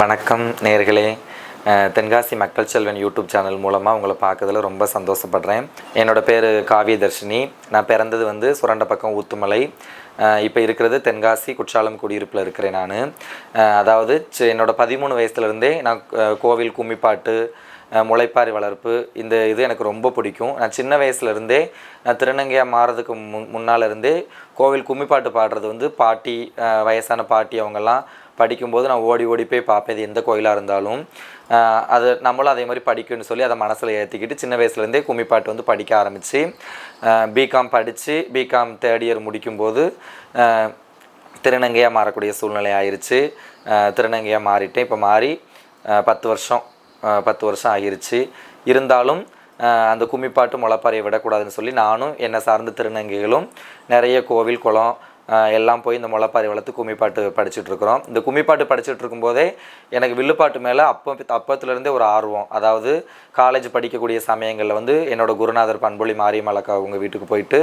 வணக்கம் நேர்களே. தென்காசி மக்கள் செல்வன் யூடியூப் சேனல் மூலமாக உங்களை பார்க்கறதுல ரொம்ப சந்தோஷப்படுறேன். என்னோட பேர் காவியதர்ஷினி. நான் பிறந்தது வந்து சுரண்ட பக்கம் ஊத்துமலை இப்போ இருக்கிறது தென்காசி குற்றாலம் குடியிருப்பில் இருக்கிறேன் நான். அதாவது என்னோடய பதிமூணு வயசுலேருந்தே நான் கோவில் கும்மிப்பாட்டு முளைப்பாரி வளர்ப்பு இந்த இது எனக்கு ரொம்ப பிடிக்கும். நான் சின்ன வயசுலேருந்தே நான் திருநங்கையாக மாறதுக்கு முன் முன்னால் இருந்தே கோவில் கும்மிப்பாட்டு பாடுறது வந்து பாட்டி வயசான பாட்டி அவங்கெல்லாம் படிக்கும்போது நான் ஓடி ஓடி போய் பார்ப்பேன் இது எந்த கோயிலாக இருந்தாலும். அது நம்மளும் அதே மாதிரி படிக்கணும்னு சொல்லி அதை மனசில் ஏற்றிக்கிட்டு சின்ன வயசுலேருந்தே கும்மிப்பாட்டு வந்து படிக்க ஆரம்பித்து பிகாம் படித்து பிகாம் தேர்ட் இயர் முடிக்கும்போது திருநங்கையாக மாறக்கூடிய சூழ்நிலை ஆயிடுச்சு திருநங்கையாக மாறிட்டேன் இப்போ மாறி பத்து வருஷம் பத்து வருஷம் ஆகிருச்சு. இருந்தாலும் அந்த கும்மிப்பாட்டு முளைப்பாறையை விடக்கூடாதுன்னு சொல்லி நானும் என்னை சார்ந்த திருநங்கைகளும் நிறைய கோவில் குளம் எல்லாம் போய் இந்த முளைப்பாரி வளர்த்து கும்மிப்பாட்டு படிச்சுட்டு இருக்கிறோம் இந்த கும்மிப்பாட்டு படிச்சுட்டு இருக்கும்போதே எனக்கு வில்லுப்பாட்டு மேலே அப்போ அப்பத்துலேருந்தே ஒரு ஆர்வம். அதாவது காலேஜ் படிக்கக்கூடிய சமயங்களில் வந்து என்னோட குருநாதர் பண்பொழி மாரியம்மலக்கா அவங்க வீட்டுக்கு போயிட்டு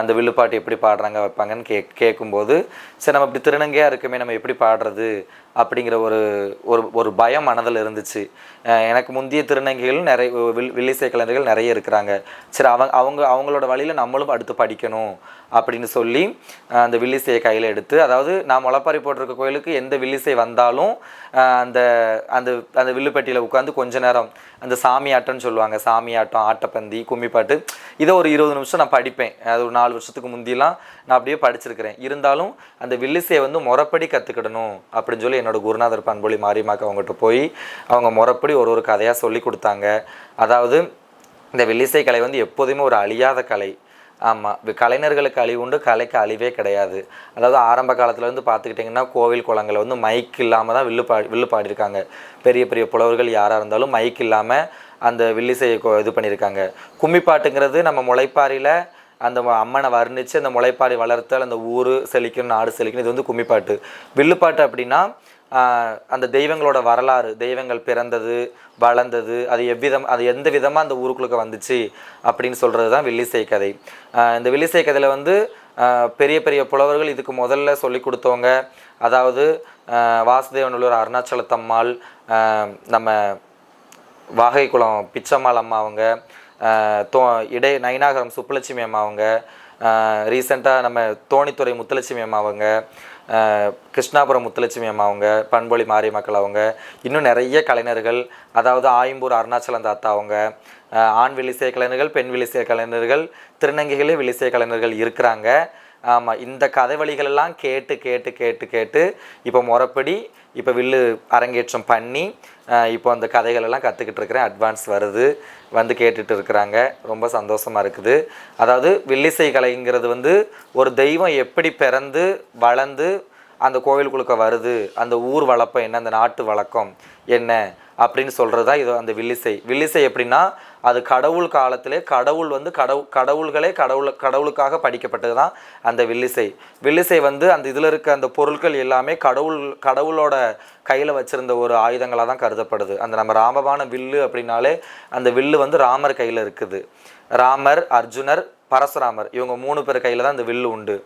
அந்த வில்லுப்பாட்டு எப்படி பாடுறாங்க வைப்பாங்கன்னு கே கேட்கும்போது சரி நம்ம இப்படி திருநங்கையாக இருக்குமே நம்ம எப்படி பாடுறது? அப்படிங்கிற ஒரு ஒரு ஒரு பயம் மனதில் இருந்துச்சு. எனக்கு முந்தைய திருநங்கைகள் நிறைய வில் வில்லிசை கலைஞர்கள் நிறைய இருக்கிறாங்க. சரி அவங்க அவங்க அவங்களோட வழியில் நம்மளும் அடுத்து படிக்கணும் அப்படின்னு சொல்லி அந்த வில்லிசையை கையில் எடுத்து அதாவது நான் முளைப்பாரி போட்டிருக்க கோயிலுக்கு எந்த வில்லிசை வந்தாலும் அந்த அந்த அந்த வில்லுப்பட்டியில் உட்காந்து கொஞ்ச நேரம் அந்த சாமி ஆட்டம்னு சொல்லுவாங்க சாமி ஆட்டம் ஆட்டப்பந்தி கும்மிப்பாட்டு இதை ஒரு இருபது நிமிஷம் நான் படிப்பேன். அது ஒரு நாலு வருஷத்துக்கு முந்திலாம் நான் அப்படியே படிச்சிருக்கிறேன். இருந்தாலும் அந்த வில்லிசையை வந்து முறப்படி கற்றுக்கிடணும் அப்படின்னு சொல்லி என்னோட குருநாதர் பண்பொழி மாரியமாக்க அவங்ககிட்ட போய் அவங்க முறப்படி ஒரு ஒரு கதையாக சொல்லி கொடுத்தாங்க. அதாவது இந்த வில்லிசை கலை வந்து எப்போதுமே ஒரு அழியாத கலை. ஆமாம் கலைஞர்களுக்கு அழிவு உண்டு கலைக்கு அழிவே கிடையாது. அதாவது ஆரம்ப காலத்தில் வந்து பார்த்துக்கிட்டிங்கன்னா கோவில் குளங்களை வந்து மைக் இல்லாமல் தான் வில்லு பா வில்லு பாடியிருக்காங்க. பெரிய பெரிய புலவர்கள் யாராக இருந்தாலும் மைக் இல்லாமல் அந்த வில்லிசையை இது பண்ணியிருக்காங்க. கும்மிப்பாட்டுங்கிறது நம்ம முளைப்பாரியில் அந்த அம்மனை வர்ணித்து அந்த முளைப்பாரி வளர்த்தல் அந்த ஊர் செழிக்கணும் நாடு செழிக்கணும் இது வந்து கும்மிப்பாட்டு. வில்லுப்பாட்டு அப்படின்னா அந்த தெய்வங்களோட வரலாறு தெய்வங்கள் பிறந்தது வளர்ந்தது அது எவ்விதம் அது எந்த விதமாக அந்த ஊருக்குள்ளே வந்துச்சு அப்படின்னு சொல்கிறது தான் வில்லிசை கதை. இந்த வில்லிசை கதையில் வந்து பெரிய பெரிய புலவர்கள் இதுக்கு முதல்ல சொல்லி கொடுத்தவங்க அதாவது வாசுதேவனுள்ளூர் அருணாச்சலத்தம்மாள் நம்ம வாகைக்குளம் பிச்சம்மாள் அம்மா அவங்க தோ இடை நயினாகரம் சுப்புலட்சுமி அம்மா அவங்க ரீசெண்டாக நம்ம தோணித்துறை முத்துலட்சுமி அம்மா அவங்க கிருஷ்ணாபுரம் முத்துலட்சுமி அம்மா அவங்க பண்பொழி மாரியம்மக்கள் அவங்க இன்னும் நிறைய கலைஞர்கள் அதாவது ஆயம்பூர் அருணாச்சலம் தாத்தா அவங்க ஆண் விழிசை கலைஞர்கள் பெண் விழிசை கலைஞர்கள் திருநங்கைகளே விழிசை கலைஞர்கள் இருக்கிறாங்க. ஆமாம் இந்த கதை வழிகள் எல்லாம் கேட்டு கேட்டு கேட்டு கேட்டு இப்போ முறப்படி இப்போ வில்லு அரங்கேற்றம் பண்ணி இப்போ அந்த கதைகளெல்லாம் கற்றுக்கிட்டு இருக்கிறேன். அட்வான்ஸ் வருது. வந்து கேட்டுட்டு இருக்கிறாங்க. ரொம்ப சந்தோஷமாக இருக்குது. அதாவது வில்லிசை கலைங்கிறது வந்து ஒரு தெய்வம் எப்படி பிறந்து வளர்ந்து அந்த கோவிலுக்குள்ளுக்க வருது அந்த ஊர் வழப்பம் என்ன அந்த நாட்டு வழக்கம் என்ன அப்படின்னு சொல்கிறது தான் இது அந்த வில்லிசை. வில்லிசை எப்படின்னா அது கடவுள் காலத்திலே கடவுள் வந்து கடவு கடவுள்களே கடவுள் கடவுளுக்காக படிக்கப்பட்டது தான் அந்த வில்லிசை. வில்லிசை வந்து அந்த இதில் இருக்க அந்த பொருட்கள் எல்லாமே கடவுள் கடவுளோட கையில் வச்சுருந்த ஒரு ஆயுதங்களாக தான் கருதப்படுது. அந்த நம்ம ராமபான வில்லு அப்படின்னாலே அந்த வில்லு வந்து ராமர் கையில் இருக்குது. ராமர் அர்ஜுனர் பரசுராமர் இவங்க மூணு பேர் கையில் தான் இந்த வில்லு உண்டு.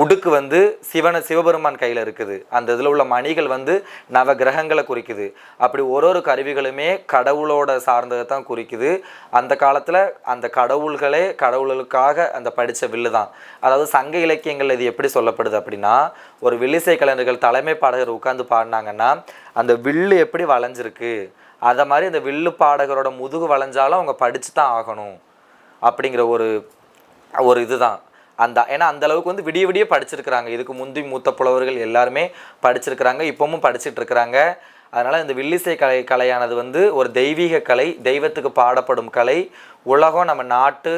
உடுக்கு வந்து சிவன சிவபெருமான் கையில் இருக்குது. அந்த இதில் உள்ள மணிகள் வந்து நவ கிரகங்களை குறிக்குது. அப்படி ஒரு ஒரு கருவிகளுமே கடவுளோட சார்ந்ததை தான் குறிக்குது. அந்த காலத்தில் அந்த கடவுள்களே கடவுளுக்காக அந்த படித்த வில்லு தான். அதாவது சங்க இலக்கியங்கள் இது எப்படி சொல்லப்படுது அப்படின்னா ஒரு வில்லிசை கலைஞர்கள் தலைமை பாடகர் உட்காந்து பாடினாங்கன்னா அந்த வில்லு எப்படி வளைஞ்சிருக்கு? அதை மாதிரி அந்த வில்லு பாடகரோட முதுகு வளைஞ்சாலும் அவங்க படிச்சு தான் ஆகணும். அப்படிங்கிற ஒரு ஒரு இதுதான். அந்த ஏன்னா அந்த அளவுக்கு வந்து விடிய விடிய படிச்சிருக்கிறாங்க. இதுக்கு முந்தி மூத்த புலவர்கள் எல்லாருமே படிச்சிருக்கிறாங்க. இப்போவும் படிச்சுட்டு இருக்கிறாங்க அதனால் இந்த வில்லிசை கலை கலையானது வந்து ஒரு தெய்வீக கலை தெய்வத்துக்கு பாடப்படும் கலை. உலகம் நம்ம நாட்டு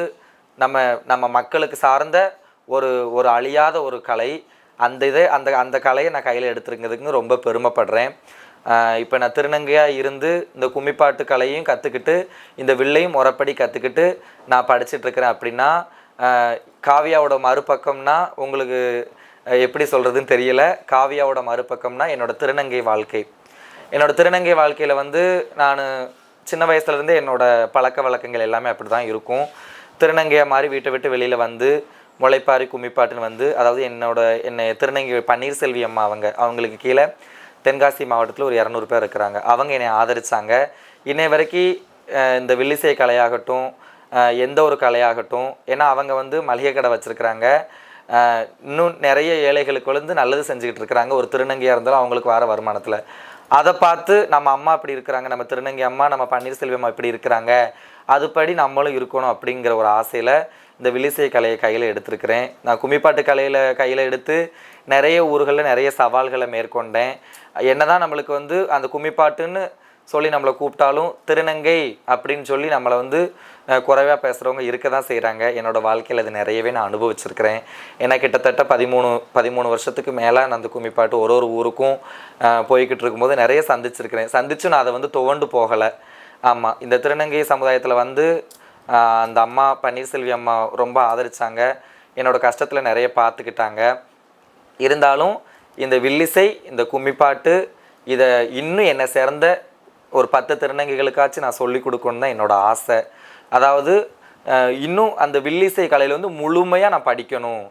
நம்ம நம்ம மக்களுக்கு சார்ந்த ஒரு ஒரு அழியாத ஒரு கலை. அந்த இதை அந்த அந்த கலையை நான் கையில் எடுத்துருங்கிறதுக்கு ரொம்ப பெருமைப்படுறேன். இப்போ நான் திருநங்கையாக இருந்து இந்த கும்மிப்பாட்டு கலையும் கற்றுக்கிட்டு இந்த வில்லையும் முறப்படி கற்றுக்கிட்டு நான் படிச்சிட்டு இருக்கிறேன் அப்படின்னா காவியாவோட மறுபக்கம்னா உங்களுக்கு எப்படி சொல்கிறதுன்னு தெரியல. காவியாவோட மறுபக்கம்னா என்னோட திருநங்கை வாழ்க்கை. என்னோட திருநங்கை வாழ்க்கையில் வந்து நான் சின்ன வயசுலேருந்தே என்னோடய பழக்க வழக்கங்கள் எல்லாமே அப்படி தான் இருக்கும். திருநங்கையை மாதிரி வீட்டை விட்டு வெளியில் வந்து முளைப்பாரி கும்மிப்பாட்டுன்னு வந்து அதாவது என்னோட என்னை திருநங்கை பன்னீர்செல்வி அம்மா அவங்க அவங்களுக்கு கீழே தென்காசி மாவட்டத்தில் ஒரு இரநூறு பேர் இருக்கிறாங்க. அவங்க என்னை ஆதரித்தாங்க இன்னை வரைக்கும் இந்த வில்லிசை கலையாகட்டும் எந்த ஒரு கலையாகட்டும். ஏன்னா அவங்க வந்து மளிகை கடை வச்சுருக்குறாங்க. இன்னும் நிறைய ஏழைகளுக்கு வந்து நல்லது செஞ்சுக்கிட்டு இருக்கிறாங்க. ஒரு திருநங்கையாக இருந்தாலும் அவங்களுக்கு வர வருமானத்தில். அதை பார்த்து நம்ம அம்மா இப்படி இருக்கிறாங்க நம்ம திருநங்கை அம்மா நம்ம பன்னீர்செல்வி அம்மா இப்படி இருக்கிறாங்க. அதுபடி நம்மளும் இருக்கணும் அப்படிங்கிற ஒரு ஆசையில் இந்த வில்லிசை கலையை கையில் எடுத்திருக்கிறேன். நான் கும்மிப்பாட்டு கலையில் கையில் எடுத்து நிறைய ஊர்களில் நிறைய சவால்களை மேற்கொண்டேன். என்ன தான் நம்மளுக்கு வந்து அந்த கும்மிப்பாட்டுன்னு சொல்லி நம்மளை கூப்பிட்டாலும் திருநங்கை அப்படின்னு சொல்லி நம்மளை வந்து குறைவாக பேசுகிறவங்க இருக்க தான் செய்கிறாங்க என்னோடய வாழ்க்கையில் அது நிறையவே நான் அனுபவிச்சிருக்கிறேன். ஏன்னா கிட்டத்தட்ட பதிமூணு பதிமூணு வருஷத்துக்கு மேலே நான் அந்த கும்மிப்பாட்டு ஒரு ஒரு ஊருக்கும் போய்கிட்டு இருக்கும்போது நிறைய சந்திச்சிருக்கிறேன். சந்திச்சு நான் அதை வந்து துவண்டு போகலை. ஆமாம் இந்த திருநங்கை சமுதாயத்தில் வந்து அந்த அம்மா பன்னீர்செல்வி அம்மா ரொம்ப ஆதரித்தாங்க என்னோடய கஷ்டத்தில் நிறைய பார்த்துக்கிட்டாங்க இருந்தாலும் இந்த வில்லிசை இந்த கும்மிப்பாட்டு இதை இன்னும் என்னை சேர்ந்த ஒரு பத்து திருநங்கைகளுக்காச்சும் நான் சொல்லி கொடுக்கணும் தான் என்னோடய ஆசை. அதாவது இன்னும் அந்த வில்லிசை கலையில் வந்து முழுமையாக நான் படிக்கணும்.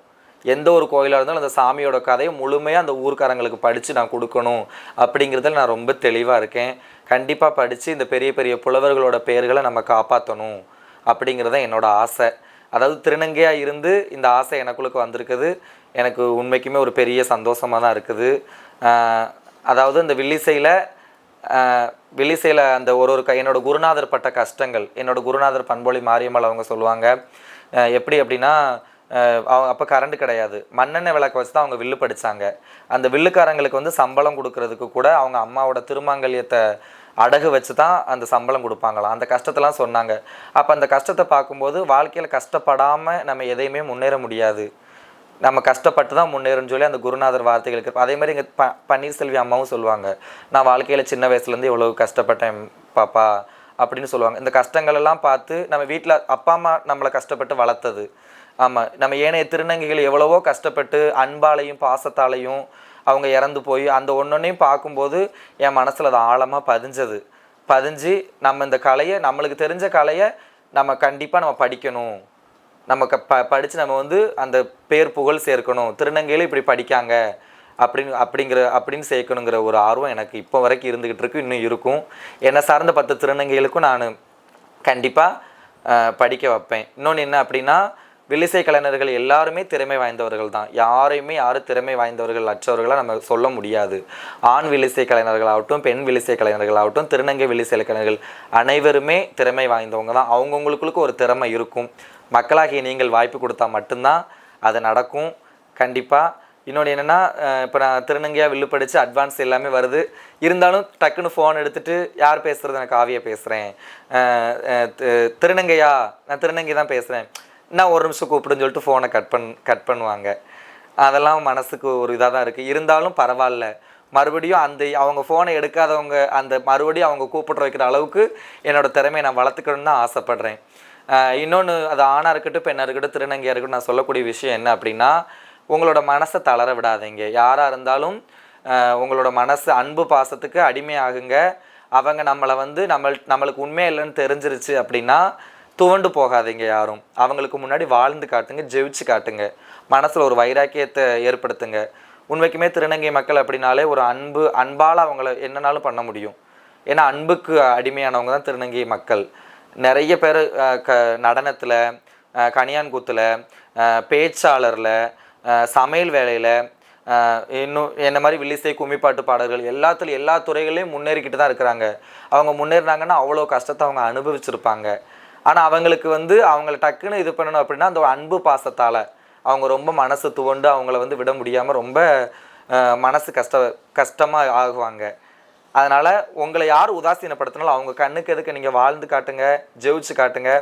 எந்த ஒரு கோயிலாக இருந்தாலும் அந்த சாமியோட கதையை முழுமையாக அந்த ஊர்க்காரங்களுக்கு படித்து நான் கொடுக்கணும் அப்படிங்கிறதுல நான் ரொம்ப தெளிவாக இருக்கேன். கண்டிப்பாக படித்து இந்த பெரிய பெரிய புலவர்களோட பெயர்களை நம்ம காப்பாற்றணும் அப்படிங்கிறது தான் என்னோடய ஆசை. அதாவது திருநங்கையாக இருந்து இந்த ஆசை எனக்குள்ளுக்கு வந்திருக்குது. எனக்கு உண்மைக்குமே ஒரு பெரிய சந்தோஷமாக தான் இருக்குது. அதாவது இந்த வில்லிசையில் வில்லிசையில் அந்த ஒரு ஒரு க என்னோடய குருநாதர் பட்ட கஷ்டங்கள் என்னோடய குருநாதர் பண்பொழி மாரியம்மாள் அவங்க சொல்லுவாங்க. எப்படி அப்படின்னா அவங்க அப்போ கரண்ட் கிடையாது. மண்ணெண்ணெய் விளக்கு வச்சு தான் அவங்க வில்லு படித்தாங்க அந்த வில்லுக்காரங்களுக்கு வந்து சம்பளம் கொடுக்கறதுக்கு கூட அவங்க அம்மாவோட திருமாங்கல்யத்தை அடகு வச்சு தான் அந்த சம்பளம் கொடுப்பாங்களாம். அந்த கஷ்டத்தெல்லாம் சொன்னாங்க. அப்போ அந்த கஷ்டத்தை பார்க்கும்போது வாழ்க்கையில் கஷ்டப்படாமல் நம்ம எதையுமே முன்னேற முடியாது. நம்ம கஷ்டப்பட்டு தான் முன்னேறும்னு சொல்லி அந்த குருநாதர் வார்த்தைகளுக்கு அதே மாதிரி எங்கள் ப பன்னீர்செல்வி அம்மாவும் சொல்லுவாங்க. நான் வாழ்க்கையில் சின்ன வயசுலேருந்து இவ்வளோ கஷ்டப்பட்டேன் பாப்பா அப்படின்னு சொல்லுவாங்க. இந்த கஷ்டங்கள் எல்லாம் பார்த்து நம்ம வீட்டில் அப்பா அம்மா நம்மளை கஷ்டப்பட்டு வளர்த்தது. ஆமாம் நம்ம ஏனைய திருநங்கைகள் எவ்வளவோ கஷ்டப்பட்டு அன்பாலையும் பாசத்தாலையும் அவங்க இறந்து போய் அந்த ஒன்றொன்னையும் பார்க்கும்போது என் மனசில் அது ஆழமாக பதிஞ்சது. பதிஞ்சு நம்ம இந்த கலையை நம்மளுக்கு தெரிஞ்ச கலையை நம்ம கண்டிப்பாக நம்ம படிக்கணும். நம்ம க ப படித்து நம்ம வந்து அந்த பேர் புகழ் சேர்க்கணும். திருநங்கையில் இப்படி படிக்காங்க. அப்படின்னு அப்படிங்கிற அப்படின்னு சேர்க்கணுங்கிற ஒரு ஆர்வம் எனக்கு இப்போ வரைக்கும் இருந்துக்கிட்டு இருக்கு இன்னும் இருக்கும். என்னை சார்ந்த பத்து திருநங்கைகளுக்கும் நான் கண்டிப்பாக படிக்க வைப்பேன். இன்னொன்று என்ன அப்படின்னா வில்லிசை கலைஞர்கள் எல்லாருமே திறமை வாய்ந்தவர்கள் தான். யாரையுமே யாரும் திறமை வாய்ந்தவர்கள் அற்றவர்களாக நம்ம சொல்ல முடியாது. ஆண் வில்லிசை கலைஞர்களாகட்டும் பெண் வில்லிசை கலைஞர்களாகட்டும் திருநங்கை வில்லிசை கலைஞர்கள் அனைவருமே திறமை வாய்ந்தவங்க தான். அவங்கவுங்களுக்கு ஒரு திறமை இருக்கும். மக்களாகிய நீங்கள் வாய்ப்பு கொடுத்தா மட்டும்தான் அது நடக்கும். கண்டிப்பாக இன்னொன்று என்னென்னா இப்போ நான் திருநங்கையாக வில்லு படித்து அட்வான்ஸ் எல்லாமே வருது. இருந்தாலும் டக்குன்னு ஃபோன் எடுத்துட்டு யார் பேசுகிறது நான் காவியை பேசுகிறேன் திருநங்கையா? நான் திருநங்கை தான் பேசுகிறேன் நான் ஒரு நிமிஷம் கூப்பிடுன்னு சொல்லிட்டு ஃபோனை கட் பண் கட் பண்ணுவாங்க. அதெல்லாம் மனசுக்கு ஒரு இதாக தான் இருக்குது இருந்தாலும் பரவாயில்ல. மறுபடியும் அந்த அவங்க ஃபோனை எடுக்காதவங்க அந்த மறுபடியும் அவங்க கூப்பிட்ற வைக்கிற அளவுக்கு என்னோடய திறமையை நான் வளர்த்துக்கணும்னு தான் ஆசைப்பட்றேன். இன்னொன்று அது ஆணாக இருக்கட்டும் பெண்ணாக இருக்கட்டும் திருநங்கையாக இருக்கட்டும் நான் சொல்லக்கூடிய விஷயம் என்ன அப்படின்னா உங்களோட மனசை தளர விடாதீங்க. யாராக இருந்தாலும் உங்களோட மனசு அன்பு பாசத்துக்கு அடிமையாகுங்க. அவங்க நம்மளை வந்து நம்ம நம்மளுக்கு உண்மை இல்லைன்னு தெரிஞ்சிருச்சு அப்படின்னா துவண்டு போகாதீங்க யாரும். அவங்களுக்கு முன்னாடி வாழ்ந்து காட்டுங்க ஜெயிச்சு காட்டுங்க. மனசில் ஒரு வைராக்கியத்தை ஏற்படுத்துங்க. உண்மைக்குமே திருநங்கை மக்கள் அப்படின்னாலே ஒரு அன்பு அன்பால் அவங்கள என்னனாலும் பண்ண முடியும். ஏன்னா அன்புக்கு அடிமையானவங்க தான் திருநங்கை மக்கள். நிறைய பேர் க நடனத்தில் கனியான்கூத்தில் பேச்சாளரில் சமையல் வேலையில் இன்னும் என்ன மாதிரி வில்லிசை கும்மிப்பாட்டு பாடல்கள் எல்லாத்துலையும் எல்லா துறைகளையும் முன்னேறிக்கிட்டு தான் இருக்கிறாங்க. அவங்க முன்னேறினாங்கன்னா அவ்வளோ கஷ்டத்தை அவங்க அனுபவிச்சிருப்பாங்க. ஆனால் அவங்களுக்கு வந்து அவங்கள டக்குன்னு இது பண்ணணும் அப்படின்னா அந்த அன்பு பாசத்தால் அவங்க ரொம்ப மனசு துவண்டு அவங்கள வந்து விட முடியாமல் ரொம்ப மனசு கஷ்ட கஷ்டமாக ஆகுவாங்க. அதனால் உங்களை யார் உதாசீனப்படுத்தினாலும் அவங்க கண்ணுக்கு எதுக்கு நீங்கள் வாழ்ந்து காட்டுங்க ஜெயிச்சு காட்டுங்க.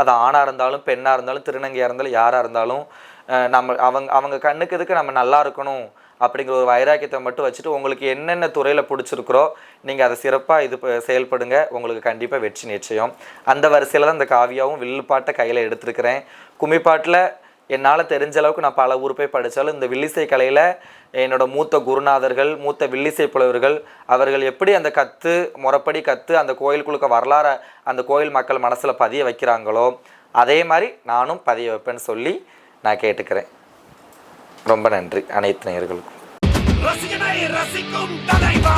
அது ஆணாக இருந்தாலும் பெண்ணாக இருந்தாலும் திருநங்கையாக இருந்தாலும் யாராக இருந்தாலும் நம்ம அவங்க அவங்க கண்ணுக்கு இதுக்கு நம்ம நல்லா இருக்கணும் அப்படிங்கிற ஒரு வைராக்கியத்தை மட்டும் வச்சுட்டு உங்களுக்கு என்னென்ன துறையில் பிடிச்சிருக்கிறோ நீங்கள் அதை சிறப்பாக இது ப- செயல்படுங்க. உங்களுக்கு கண்டிப்பாக வெற்றி நிச்சயம். அந்த வரிசையில் தான் இந்த காவியாவும் வில்லுப்பாட்டை கையில் எடுத்திருக்கிறேன். கும்மிப்பாட்டில் என்னால் தெரிஞ்ச அளவுக்கு நான் பல ஊர் போய் படித்தாலும் இந்த வில்லிசை கலையில் என்னோட மூத்த குருநாதர்கள் மூத்த வில்லிசை புலவர்கள் அவர்கள் எப்படி அந்த கற்று முறைப்படி கற்று அந்த கோயிலுக்குள்ளுக்க வரலாற அந்த கோயில் மக்கள் மனசில் பதிய வைக்கிறாங்களோ அதே மாதிரி நானும் பதிய வைப்பேன்னு சொல்லி நான் கேட்டுக்கிறேன். ரொம்ப நன்றி அனைத்து நேயர்களுக்கும். ரசிக்கும் தலைவா.